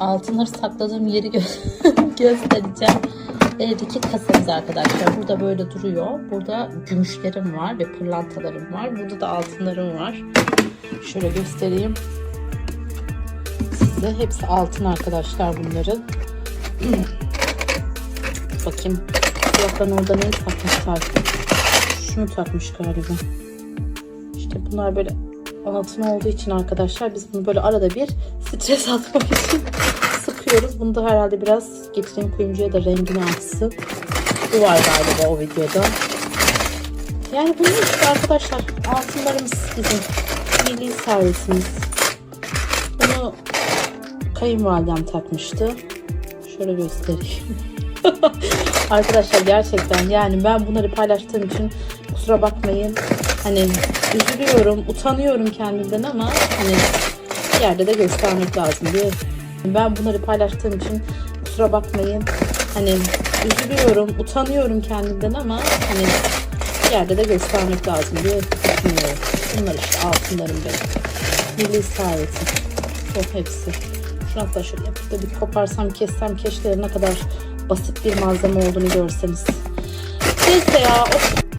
altınları sakladığım yeri gö- göstereceğim. Evdeki kasamız arkadaşlar. Burada böyle duruyor. Burada gümüşlerim var ve pırlantalarım var. Burada da altınlarım var. Şöyle göstereyim. Size hepsi altın arkadaşlar bunların. Bakayım. Fiyatların orada neyi takmışlar? Şunu takmış galiba. İşte bunlar böyle altın olduğu için arkadaşlar biz bunu böyle arada bir stres atmak için sıkıyoruz. Bunu da herhalde biraz getireyim kuyumcuya da rengini atsın. Bu var galiba o videoda. Yani bunun işte arkadaşlar altınlarımız bizim milli servisimiz. Bunu kayınvalidem takmıştı. Şöyle göstereyim. Arkadaşlar gerçekten yani ben bunları paylaştığım için kusura bakmayın. Hani üzülüyorum, utanıyorum kendimden ama hani bir yerde de göstermek lazım diye. Ben bunları paylaştığım için kusura bakmayın. Hani üzülüyorum, utanıyorum kendimden ama hani bir yerde de göstermek lazım diye düşünüyorum. Bunlar işte altınlarım benim. Milli servetim. O hepsi. Şunu hatta şöyle yapıp da bir koparsam, kessem keşke ne kadar basit bir malzeme olduğunu görseniz. Neyse ya of.